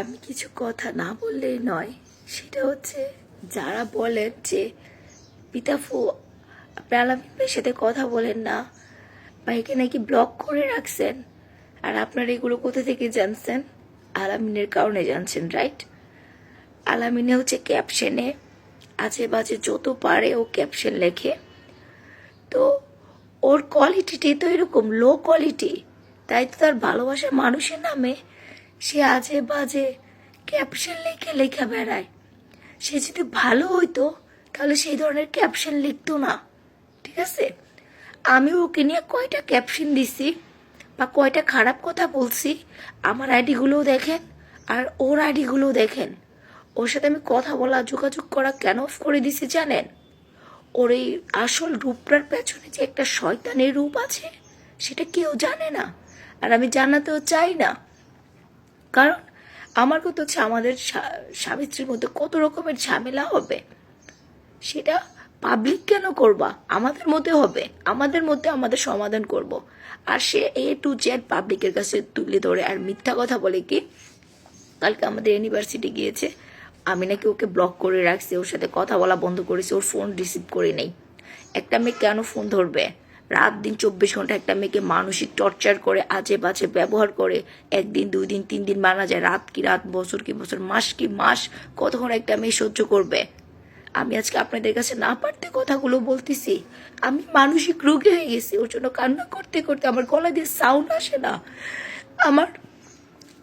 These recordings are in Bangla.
আমি কিছু কথা না বললেই নয়। সেটা হচ্ছে, যারা বলেন যে, পিতাফু, আপনি আলামিন সাথে কথা বলেন না একে নাকি ব্লক করে রাখছেন, আর আপনার এগুলো কোথা থেকে জানছেন? আলামিনের কারণে জানছেন রাইট আলামিনে হচ্ছে ক্যাপশনে আজে বাজে যত পারে ও ক্যাপশন লেখে। তো ওর কোয়ালিটিটি তো এরকম লো কোয়ালিটি তাই তো তার ভালোবাসার মানুষের নামে সে আজে বাজে ক্যাপশন লিখে লেখা বেড়ায়। সে যদি ভালো হইতো, তাহলে সেই ধরনের ক্যাপশন লিখতো না। ঠিক আছে? আমি ওকে নিয়ে কয়টা ক্যাপশন দিছি বা কয়টা খারাপ কথা বলছি, আমার আইডিগুলোও দেখেন আর ওর আইডিগুলোও দেখেন। ওর সাথে আমি কথা বলা, যোগাযোগ করা কেন অফ করে দিছি জানেন? ওর এই আসল রূপটার পেছনে যে একটা শয়তানের রূপ আছে, সেটা কেউ জানে না। আর আমি জানাতেও চাই না। কারণ আমার কথা হচ্ছে আমাদের স্বা- সাবিত্রীর মধ্যে কত রকমের ঝামেলা হবে? সেটা পাবলিক কেন করবা? আমাদের মধ্যে হবে। আমাদের মধ্যে আমাদের সমাধান করব। আর সে এ টু জেড পাবলিকের কাছে তুলে ধরে আর মিথ্যা কথা বলে কি, কালকে আমাদের ইউনিভার্সিটি গিয়েছে, আমি নাকি ওকে ব্লক করে রাখছি, ওর সাথে কথা বলা বন্ধ করেছি, ওর ফোন রিসিভ করে নেই। একটা মেয়ে কেন ফোন ধরবে? রাত দিন চব্বিশ ঘণ্টা একটা মেয়েকে মানসিক টর্চার করে আজে বাজে ব্যবহার করে, একদিন, দুই দিন, তিন দিন মানা যায় রাত কি রাত, বছর কি বছর, মাস কি মাস, কতক্ষণ একটা মেয়ে সহ্য করবে? আমি আজকে আপনাদের কাছে না পারতে কথাগুলো বলতেছি। আমি মানসিক রোগী হয়ে গেছি, ওর জন্য কান্না করতে করতে আমার গলা দিয়ে সাউন্ড আসে না। আমার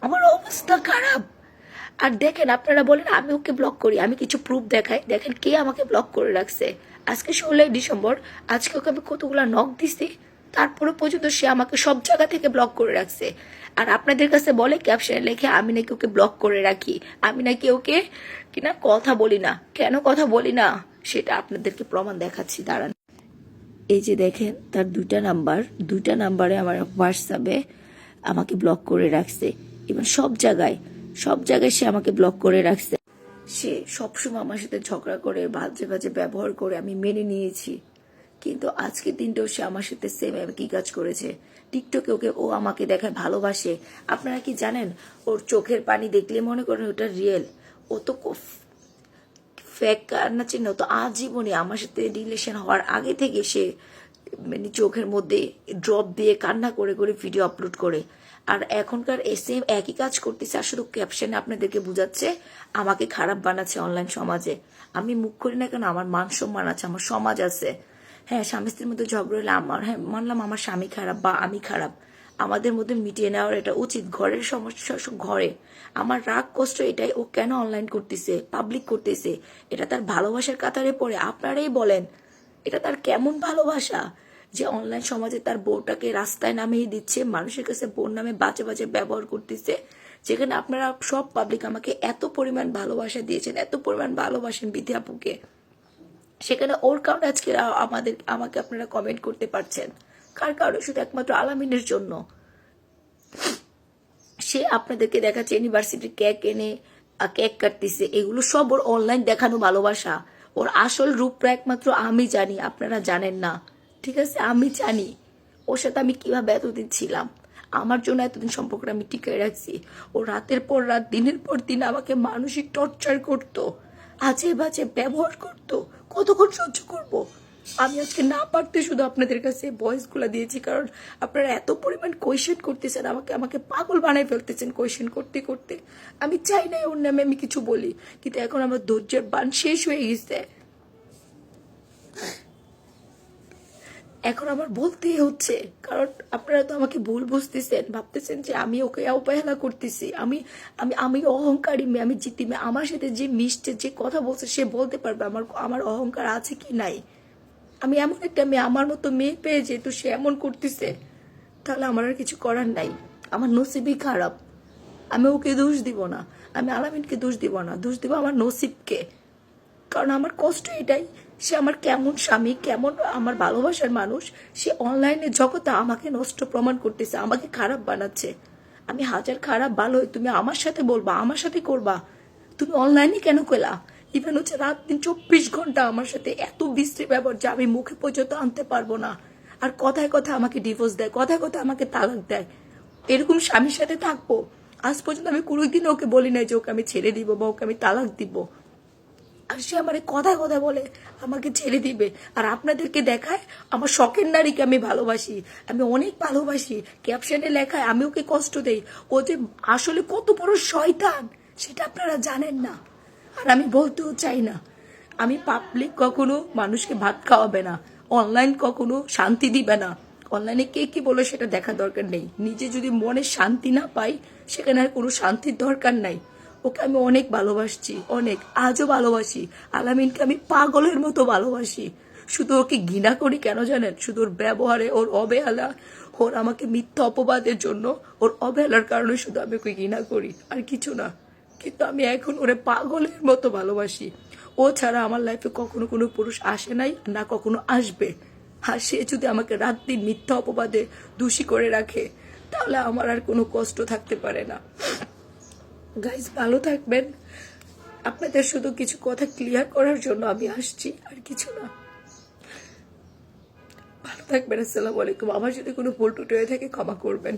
আমার অবস্থা খারাপ। আর দেখেন, আপনারা বলেন, আমি ওকে ব্লক করি, আমি কিছু প্রুফ দেখাই। দেখেন, কে আমাকে ব্লক করে রাখছে? আজকে ষোলোই ডিসেম্বর, আজকে ওকে আমি কতগুলা নখ দিছি তারপরে পর্যন্ত সে আমাকে সব জায়গা থেকে ব্লক করে রাখছে। আর আপনাদের কাছে বলে ক্যাপশনে লেখে, আমি নাকি ওকে ব্লক করে রাখি। আমি নাকি ওকে কিনা কথা বলি না। কেন কথা বলি না? সেটা আপনাদেরকে প্রমাণ দেখাচ্ছি, দাঁড়ান। এই যে দেখেন, তার দুইটা নাম্বার দুইটা নাম্বারে আমার হোয়াটসঅ্যাপে আমাকে ব্লক করে রাখছে। এবং সব জায়গায় সব জায়গায় সে আমাকে ব্লক করে রাখছে। সে সবসময় আমার সাথে ঝগড়া করে, বাজে বাজে ব্যবহার করে আমি মেনে নিয়েছি। কিন্তু আজকের দিনটাও সে আমার সাথে সেম কি কাজ করেছে। টিকটকে ওকে, ও আমাকে দেখায় ভালোবাসে। আপনারা কি জানেন, ওর চোখের পানি দেখলে মনে করেন ওটা রিয়েল ও তো কো- ফেক কান্না চিহ্ন তো আজীবনে আমার সাথে রিলেশন হওয়ার আগে থেকে সে মানে চোখের মধ্যে ড্রপ দিয়ে কান্না করে করে ভিডিও আপলোড করে। আর এখনকার সেম একই কাজ করতেছে আর শুধু ক্যাপশনে আপনাদেরকে বুঝাচ্ছে, আমাকে খারাপ বানাচ্ছে অনলাইন সমাজে। আমি মুখ করি না কেন? আমার মান সম্মান আছে, আমার সমাজ আছে। হ্যাঁ স্বামী স্ত্রীর মধ্যে ঝগড়া হলে আমার হ্যাঁ মানলাম আমার স্বামী খারাপ বা আমি খারাপ। আমাদের মধ্যে মিটিয়ে নেওয়ার এটা উচিত, ঘরের সমস্যা ঘরে। আমার রাগ, কষ্ট, এটাই ও কেন অনলাইন করতেছে পাবলিক করতেছে? এটা তার ভালোবাসার কাতারে পড়ে, আপনারাই বলেন। এটা তার কেমন ভালোবাসা? যে অনলাইন সমাজে তার বউটাকে রাস্তায় নামিয়ে দিচ্ছে, মানুষের কাছে বোন নামে বাজে বাজে ব্যবহার করতেছে, যেখানে আপনারা সব পাবলিক আমাকে এত পরিমাণ ভালোবাসা দিয়েছেন, এত পরিমাণ ভালোবাসেন বিধি আপুকে। সেখানে ওর কারণে আজকে আমাদের, আমাকে আপনারা কমেন্ট করতে পারছেন। কার কারণে? শুধু একমাত্র আলামিনের জন্য। সে আপনাদেরকে দেখাচ্ছে ইউনিভার্সিটির কেক এনে কেক কাটতেছে। এগুলো সব ওর অনলাইন দেখানো ভালোবাসা। ওর আসল রূপটা একমাত্র আমি জানি, আপনারা জানেন না। ঠিক আছে? আমি জানি ওর সাথে আমি কীভাবে এতদিন ছিলাম। আমার জন্য এতদিন সম্পর্কটা আমি টিকে রাখছি। ও রাতের পর রাত, দিনের পর দিন আমাকে মানসিক টর্চার করতো আজে বাজে ব্যবহার করতো, কতক্ষণ সহ্য করব? আমি আজকে না পারতে শুধু আপনাদের কাছে ভয়েসগুলা দিয়েছি, কারণ আপনারা এত পরিমাণ কোয়েশ্চেন করতেছেন, আমাকে আমাকে পাগল বানাই ফেলতেছেন কোয়েশ্চেন করতে করতে। আমি চাই না ওর নামে আমি কিছু বলি, কিন্তু এখন আমার ধৈর্যের বান শেষ হয়ে গেছে। এখন আমার বলতেই হচ্ছে, কারণ আপনারা তো আমাকে ভুল বুঝতেছেন, ভাবতেছেন যে আমি ওকে অবহেলা করতেছি। আমি আমি আমি অহংকারী মেয়ে, আমি জিতি মেয়ে। আমার সাথে যে মিশছে, যে কথা বলছে, সে বলতে পারবে আমার আমার অহংকার আছে কি নাই? আমি এমন একটা মেয়ে, আমার মতো মেয়ে পেয়ে যেহেতু সে এমন করতেছে। তাহলে আমার আর কিছু করার নাই। আমার নসিবই খারাপ। আমি ওকে দোষ দিব না। আমি আলামিনকে দোষ দিব না। দোষ দিব আমার নসিবকে। কারণ আমার কষ্ট এটাই সে আমার কেমন স্বামী, কেমন আমার ভালোবাসার মানুষ, সে অনলাইনে জগতে আমাকে নষ্ট প্রমাণ করতেছে, আমাকে খারাপ বানাচ্ছে। আমি হাজার খারাপ ভালো তুমি আমার সাথে বলবা, আমার সাথে করবা। তুমি অনলাইনে কেন কেলা ইভেন হচ্ছে রাত দিন চব্বিশ ঘণ্টা আমার সাথে এত বিশ্রী ব্যবহার যে আমি মুখে পর্যন্ত আনতে পারব না। আর কথায় কথায় আমাকে ডিভোর্স দেয়, কথায় কথায় আমাকে তালাক দেয়। এরকম স্বামীর সাথে থাকব। আজ পর্যন্ত আমি কোনোদিন ওকে বলি নাই যে ওকে আমি ছেড়ে দিব বা ওকে আমি তালাক দিব। আর সে আমার কথা কথা বলে, আমাকে ছেড়ে দিবে। আর আপনাদেরকে দেখায়, আমার শখের নারীকে আমি ভালোবাসি। আমি অনেক ভালোবাসি। ক্যাপশনে লেখায়, আমি ওকে কষ্ট দেই। ও যে আসলে কত বড় শয়তান, সেটা আপনারা জানেন না। আর আমি বলতেও চাই না, আমি পাবলিক কখনো মানুষকে ভাত খাওয়াবে না। অনলাইন কখনো শান্তি দিবে না। অনলাইনে কে কি বলে সেটা দেখা দরকার নেই। নিজে যদি মনে শান্তি না পাই, সেখানে আর কোনো শান্তির দরকার নাই। ওকে আমি অনেক ভালোবাসছি, অনেক, আজও ভালোবাসি। আলামিনকে আমি পাগলের মতো ভালোবাসি। শুধু ওকে ঘৃণা করি কেন জানেন? শুধু ওর ব্যবহারে, ওর অবহেলা, ওর আমাকে মিথ্যা অপবাদের জন্য, ওর অবহেলার কারণে শুধু আমি ওকে ঘৃণা করি। আর কিছু না, কিন্তু আমি এখন ওরে পাগলের মতো ভালোবাসি। ও ছাড়া আমার লাইফে কখনো কোনো পুরুষ আসে নাই, না কখনো আসবে। আর সে যদি আমাকে রাত দিন মিথ্যা অপবাদে দোষী করে রাখে, তাহলে আমার আর কোনো কষ্ট থাকতে পারে না। গাইজ ভালো থাকবেন। আপনাদের শুধু কিছু কথা ক্লিয়ার করার জন্য আমি আসছি, আর কিছু না। ভালো থাকবেন, আসসালামু আলাইকুম। আমার যদি কোনো ভুল টুটে হয়ে থাকে ক্ষমা করবেন।